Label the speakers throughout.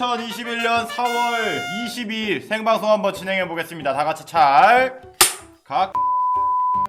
Speaker 1: 2021년 4월 22일 생방송 한번 진행해 보겠습니다. 다 같이 잘 각.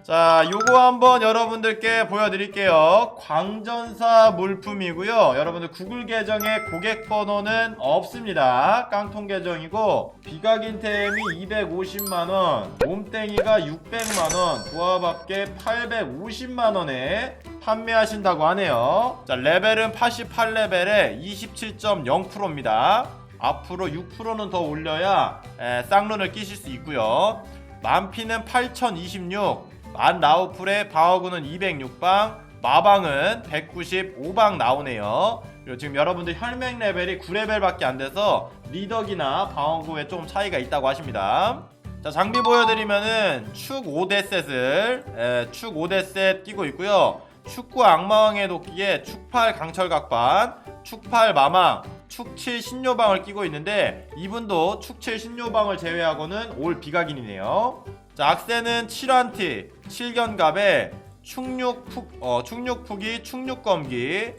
Speaker 1: 자, 요거 한번 여러분들께 보여드릴게요. 광전사 물품이고요. 여러분들 구글 계정에 고객 번호는 없습니다. 깡통 계정이고 비각인템이 250만원, 몸땡이가 600만원, 부하밥게 850만원에 판매하신다고 하네요. 자, 레벨은 88레벨에 27.0%입니다. 앞으로 6%는 더 올려야 에, 쌍run을 끼실 수 있고요. 만피는 8026, 만 라우풀의 방어구는 206방, 마방은 195방 나오네요. 그리고 지금 여러분들 혈맹 레벨이 9레벨밖에 안 돼서 리덕이나 방어구에 좀 차이가 있다고 하십니다. 자 장비 보여드리면은 축 5대 셋을 에, 축 5대 셋 끼고 있고요. 축구 악마왕의 도끼에 축8 강철각반, 축8 마망, 축7 신요방을 끼고 있는데 이분도 축7 신요방을 제외하고는 올 비각인이네요. 자 악세는 7환티, 7견갑에 충육푹 어, 충육푹이 충육검기,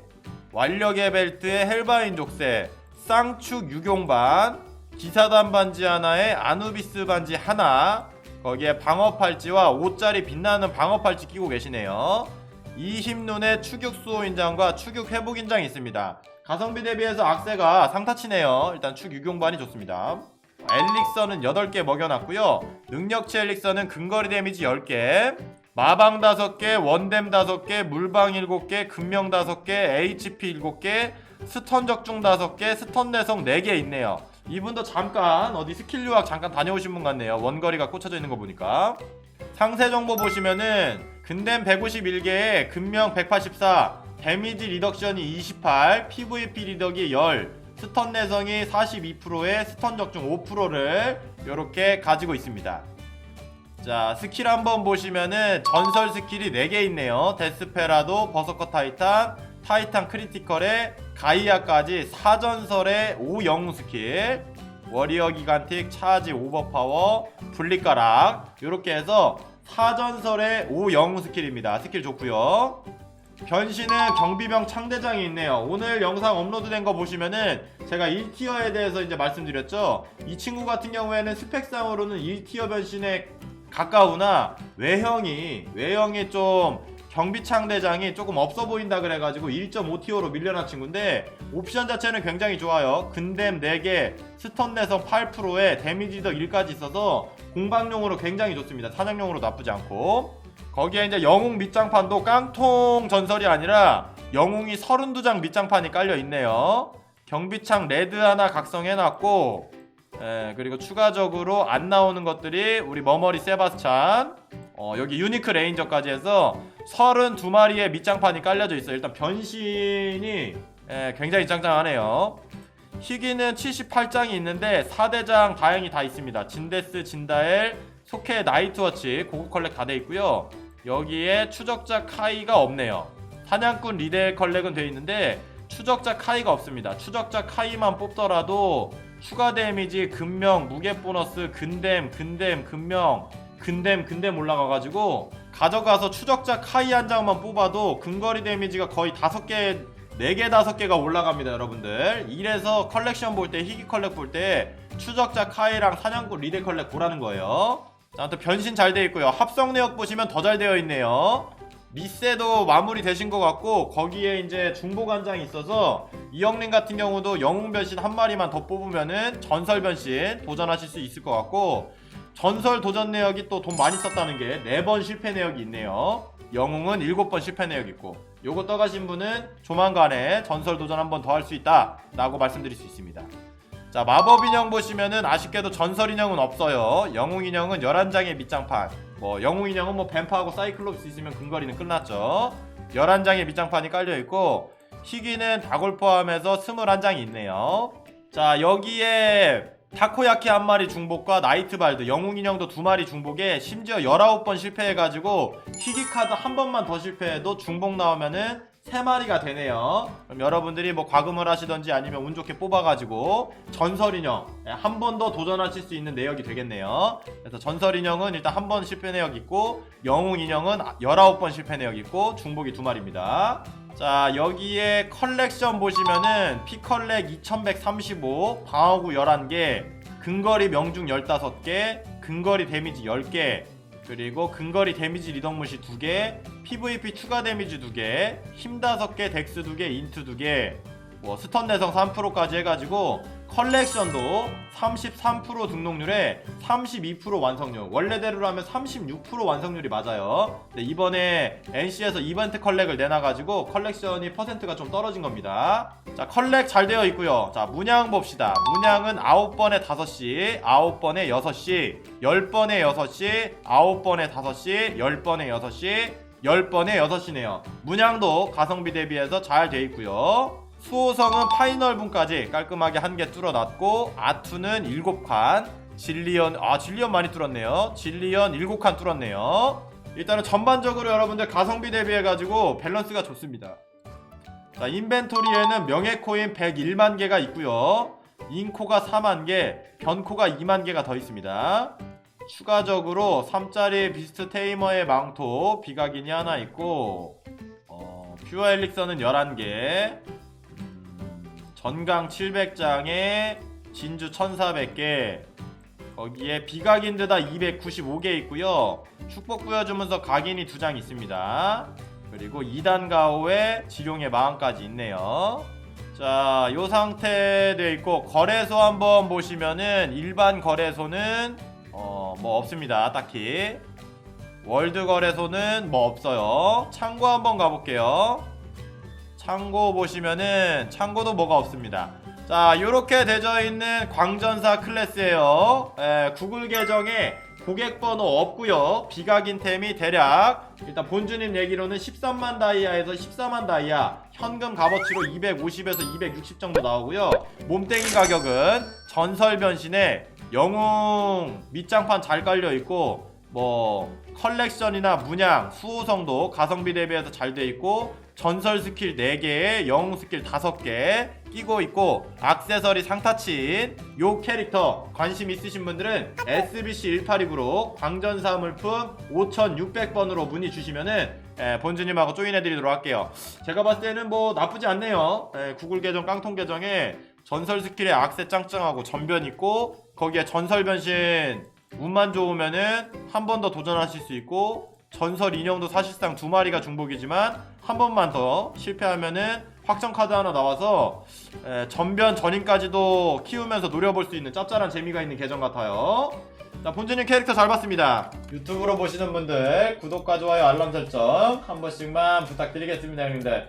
Speaker 1: 완력의 벨트에 헬바인 족쇄, 쌍축 유경반, 기사단 반지 하나에 아누비스 반지 하나, 거기에 방어 팔찌와 5짜리 빛나는 방어 팔찌 끼고 계시네요. 20눈의 추격 수호 인장과 추격 회복 인장이 있습니다. 가성비 대비해서 악세가 상타치네요. 일단 축 유경반이 좋습니다. 엘릭서는 8개 먹여놨고요. 능력치 엘릭서는 근거리 데미지 10개, 마방 5개, 원뎀 5개, 물방 7개, 금명 5개, HP 7개, 스턴 적중 5개, 스턴 내성 4개 있네요. 이분도 잠깐 어디 스킬 유학 잠깐 다녀오신 분 같네요. 원거리가 꽂혀져 있는 거 보니까. 상세 정보 보시면은 근댐 151개에 금명 184, 데미지 리덕션이 28, PVP 리덕이 10, 스턴 내성이 42%에 스턴 적중 5%를 이렇게 가지고 있습니다. 자 스킬 한번 보시면은 전설 스킬이 4개 있네요. 데스페라도, 버서커 타이탄, 타이탄 크리티컬에 가이아까지 사전설의 5영웅 스킬 워리어 기간틱 차지 오버파워 분리가락 이렇게 해서 사전설의 5영웅 스킬입니다. 스킬 좋고요. 변신은 경비병 창대장이 있네요. 오늘 영상 업로드된 거 보시면은 제가 1티어에 대해서 이제 말씀드렸죠. 이 친구 같은 경우에는 스펙상으로는 1티어 변신에 가까우나 외형이 외형이 좀 경비창 대장이 조금 없어 보인다 그래가지고 1.5티어로 밀려난 친구인데 옵션 자체는 굉장히 좋아요. 근댐 4개, 스턴 내성 8%에 데미지 더 1까지 있어서 공방용으로 굉장히 좋습니다. 사냥용으로 나쁘지 않고 거기에 이제 영웅 밑장판도 깡통 전설이 아니라 영웅이 32장 밑장판이 깔려 있네요. 경비창 레드 하나 각성해놨고 예, 그리고 추가적으로 안 나오는 것들이 우리 머머리 세바스찬 어, 여기 유니크 레인저까지 해서 32마리의 밑장판이 깔려져 있어요. 일단 변신이 예, 굉장히 짱짱하네요. 희귀는 78장이 있는데 4대장 다행히 다 있습니다. 진데스, 진다엘, 소케, 나이트워치 고급 컬렉 다 돼 있고요. 여기에 추적자 카이가 없네요. 사냥꾼 리델 컬렉은 돼 있는데 추적자 카이가 없습니다. 추적자 카이만 뽑더라도 추가 데미지, 근명, 무게 보너스, 근댐, 근댐, 근명, 근댐, 근댐 올라가가지고 가져가서 추적자 카이 한 장만 뽑아도 근거리 데미지가 거의 다섯 개, 네 개, 다섯 개가 올라갑니다, 여러분들. 이래서 컬렉션 볼 때, 희귀 컬렉 볼 때 추적자 카이랑 사냥꾼 리델 컬렉 보라는 거예요. 자, 아무튼 변신 잘 돼 있고요. 합성 내역 보시면 더 잘 되어 있네요. 리세도 마무리 되신 것 같고 거기에 이제 중복 한 장이 있어서 이영린 같은 경우도 영웅 변신 한 마리만 더 뽑으면은 전설 변신 도전하실 수 있을 것 같고 전설 도전 내역이 또 돈 많이 썼다는 게 네 번 실패 내역이 있네요. 영웅은 일곱 번 실패 내역 있고 요거 떠가신 분은 조만간에 전설 도전 한 번 더 할 수 있다 라고 말씀드릴 수 있습니다. 자 마법 인형 보시면은 아쉽게도 전설 인형은 없어요. 영웅 인형은 11장의 밑장판. 뭐 영웅 인형은 뭐 뱀파하고 사이클롭스 있으면 근거리는 끝났죠. 11장의 밑장판이 깔려 있고 희귀는 다골 포함해서 21장이 있네요. 자 여기에 타코야키 한 마리 중복과 나이트발드 영웅 인형도 두 마리 중복에 심지어 19번 실패해가지고 희귀 카드 한 번만 더 실패해도 중복 나오면은 세 마리가 되네요. 그럼 여러분들이 뭐 과금을 하시던지 아니면 운 좋게 뽑아가지고 전설 인형 한 번 더 도전하실 수 있는 내역이 되겠네요. 그래서 전설 인형은 일단 한 번 실패 내역 있고 영웅 인형은 19번 실패 내역 있고 중복이 두 마리입니다. 자 여기에 컬렉션 보시면은 피컬렉 2135 방어구 11개 근거리 명중 15개 근거리 데미지 10개 그리고 근거리 데미지 리덕무시 2개 PVP 추가 데미지 2개 힘 5개 덱스 2개 인트 2개. 뭐 스턴 내성 3%까지 해가지고 컬렉션도 33% 등록률에 32% 완성률. 원래대로 하면 36% 완성률이 맞아요. 근데 이번에 NC에서 이벤트 컬렉을 내놔가지고 컬렉션이 퍼센트가 좀 떨어진 겁니다. 자 컬렉 잘 되어 있고요. 자 문양 봅시다. 문양은 9번에 5시 9번에 6시 10번에 6시 9번에 5시 10번에 6시 10번에 6시네요. 문양도 가성비 대비해서 잘 되어 있고요 수호성은 파이널 분까지 깔끔하게 한 개 뚫어놨고 아투는 7칸 진리언 아 진리언 많이 뚫었네요. 진리언 7칸 뚫었네요. 일단은 전반적으로 여러분들 가성비 대비해가지고 밸런스가 좋습니다. 자 인벤토리에는 명예코인 101만 개가 있고요. 인코가 4만 개 변코가 2만 개가 더 있습니다. 추가적으로 3짜리 비스트 테이머의 망토 비각인이 하나 있고 어, 퓨어 엘릭서는 11개 전강 700장에 진주 1400개 거기에 비각인드다 295개 있고요 축복 부여주면서 각인이 두장 있습니다 그리고 2단 가오에 지룡의 마음까지 있네요 자, 요 상태 돼 있고 거래소 한번 보시면은 일반 거래소는 어, 뭐 없습니다. 딱히. 월드 거래소는 뭐 없어요. 창고 한번 가볼게요. 창고 보시면은 창고도 뭐가 없습니다. 자, 요렇게 되어 있는 광전사 클래스예요. 에, 구글 계정에 고객 번호 없고요. 비각인 템이 대략 일단 본주님 얘기로는 13만 다이아에서 14만 다이아, 현금 값어치로 250에서 260 정도 나오고요. 몸땡이 가격은 전설 변신에 영웅 밑장판 잘 깔려 있고 뭐 컬렉션이나 문양, 수호성도 가성비 대비해서 잘 돼 있고 전설 스킬 4개에 영웅 스킬 5개 끼고 있고 악세서리 상타친 요 캐릭터 관심 있으신 분들은 SBC 182부로 광전사 물품 5600번으로 문의 주시면은 예, 본주님하고 조인해드리도록 할게요. 제가 봤을 때는 뭐 나쁘지 않네요. 예, 구글 계정 깡통 계정에 전설 스킬에 악세 짱짱하고 전변 있고 거기에 전설 변신 운만 좋으면은 한 번 더 도전하실 수 있고 전설 인형도 사실상 두 마리가 중복이지만 한 번만 더 실패하면은 확정 카드 하나 나와서 에, 전변 전인까지도 키우면서 노려볼 수 있는 짭짤한 재미가 있는 계정 같아요. 자 본주님 캐릭터 잘 봤습니다. 유튜브로 보시는 분들 구독과 좋아요 알람 설정 한 번씩만 부탁드리겠습니다 형님들.